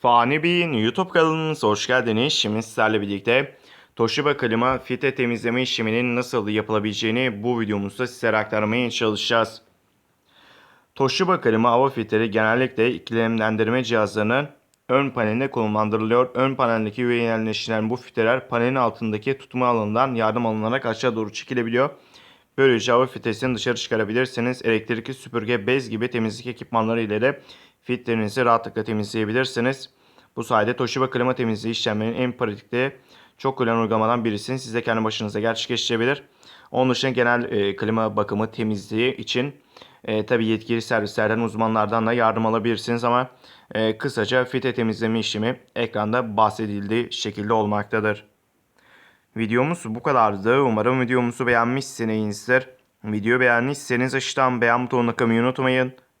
Fani Bey'in YouTube kanalımıza hoş geldiniz. Şimdi sizlerle birlikte Toshiba klima filtre temizleme işleminin nasıl yapılabileceğini bu videomuzda sizlere aktarmaya çalışacağız. Toshiba klima hava filtreleri genellikle iklimlendirme cihazlarının ön panelinde konumlandırılıyor. Ön paneldeki üvey yerleştirilen bu filtreler panelin altındaki tutma alanından yardım alınarak aşağı doğru çekilebiliyor. Böylece hava filtresini dışarı çıkarabilirsiniz. Elektrikli süpürge, bez gibi temizlik ekipmanları ile de filtrenizi rahatlıkla temizleyebilirsiniz. Bu sayede Toshiba klima temizliği işlemlerinin en pratikli çok kullanılan uygulamadan birisini siz de kendi başınıza gerçekleştirebilir. Onun dışında genel e, klima bakımı temizliği için e, tabi yetkili servislerden uzmanlardan da yardım alabilirsiniz ama e, kısaca filtre temizleme işlemi ekranda bahsedildiği şekilde olmaktadır. Videomuz bu kadardı. Umarım videomuzu beğenmişsinizdir. Videoyu beğendiyseniz aşağıdan beğen butonuna kılmayı unutmayın.